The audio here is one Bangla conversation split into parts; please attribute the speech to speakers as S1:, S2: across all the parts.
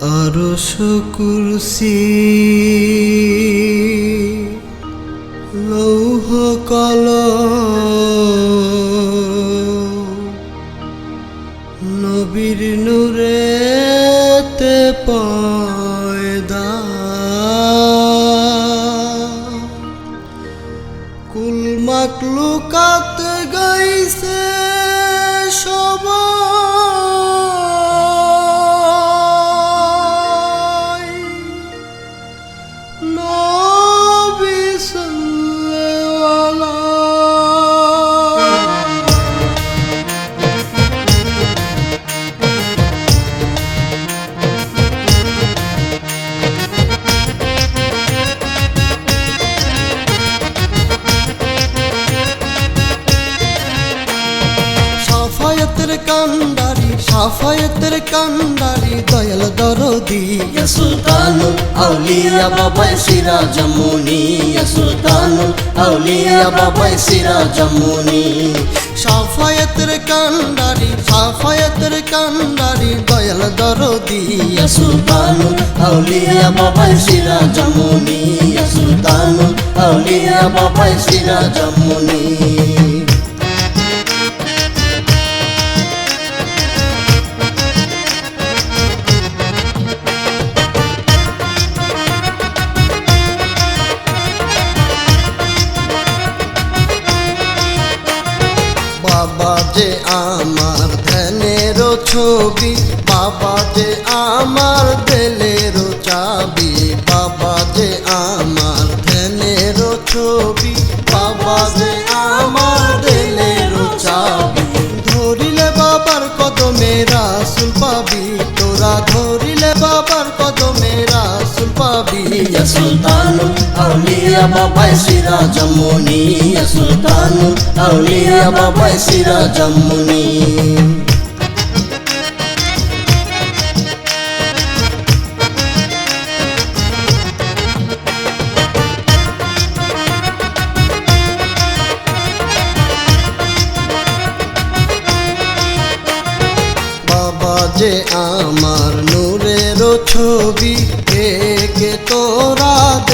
S1: আরশ কুরসি লৌহ কল। নবীর নূরেতে পয়দা। কুল গাইছে সবাই। আফায়তের কান্দারি, দয়াল দরদি।
S2: সুলতান, আউলিয়া বাবাই সিরা জমুনি সুলতান, আউলিয়া বাবাই সিরা জমুনি
S1: সাফায়তের কান্দারি সাফায়তের কান্দারি, দয়াল দরদি।
S2: সুলতান, আউলিয়া বাবাই সিরা জমুনি সুলতান, আউলিয়া বাবাই সিরা
S1: জমুনি যে আমার ধ্যানেরও ছবি, বাবা যে আমার দেলেরও চাবি, বাবা যে আমার ধ্যানেরও ছবি, বাবা যে আমার দেলেরও চাবি। ধরিলে বাবার কত মেরা সুল পাবি, তোরা ধরিলে বাবার কত মেরা সুল
S2: পাবি সুলতান أولياء بابا سراج مني يا سلطان أولياء بابا سراج مني
S1: বাবা যে আমার নূরের ছবি কে তোরা দেখিতে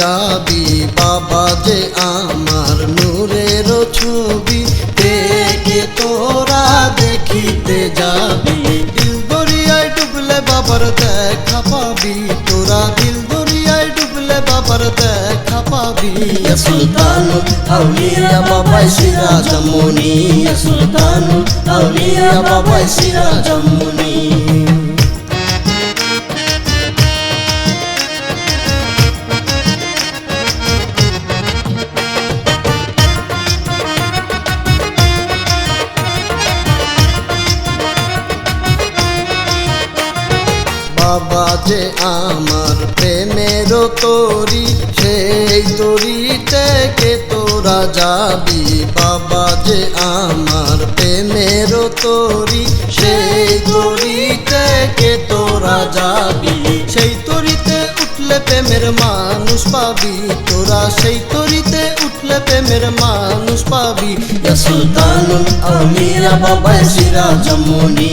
S1: যাবি বাবা যে আমার নূরের ছবি, দেখে তোরা দেখিতে যাবি। দিল দরিয়ায় ডুবলে বাবার দেখা পাবি, তোরা দিল দরিয়ায় ডুবলে বাবার দেখা পাবি।
S2: সুলতান, আউলিয়া বাবা শিরা জমুনি সুলতান, আউলিয়া বাবা শিরা জমুনি
S1: বাবা যে আমার প্রেমের তরি, সেই তরিতে কে তোরা যাবি। বাবা যে আমার প্রেমের তরি, সেই তরিতে কে তোরা যাবি। সেই তরিতে উঠলে প্রেমের মানুষ পাবি, তোরা সেই উঠলে প্রেমের মানুষ পাবি
S2: সুলতানুল আউলিয়া বাবা সিরাজমুনি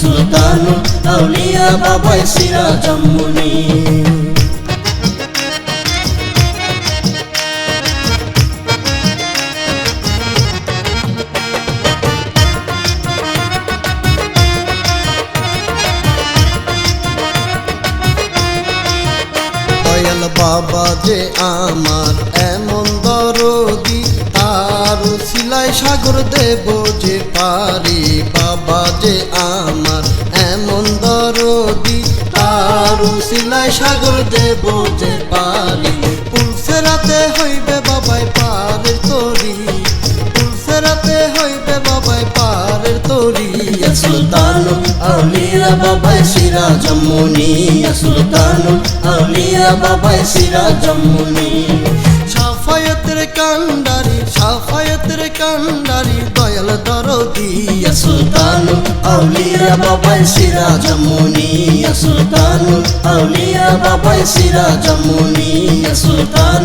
S2: সুলতানুল আউলিয়া বাবা
S1: সিরাজমুনি বাবা যে আমার লাই সাগর দেব যে পারি বাবা যে আমার এমন দরদি তার। সিলাই সাগর দেব যে পারি পুলসেরাতে হইবে বাবাই পারের তরি। পুলসেরাতে হইবে বাবাই পারের তরি।
S2: সুলতান আউলিয়া বাবাই সিরা জম্মুনি সুলতান আউলিয়া বাবাই সিরা জম্মুনি
S1: সাফায়তের কান্ডারি সাফায় কান্দারি দয়াল
S2: দরদিয়া সুলতান, আউলিয়া বাবাই সিরা জমুনিয়া সুলতান, আউলিয়া বাবাই সিরা জমুনিয়া সুলতান,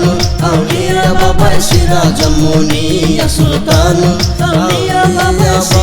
S2: আউলিয়া বাবাই সিরা জমুনিয়া সুলতান, আউলিয়া
S1: বাবাই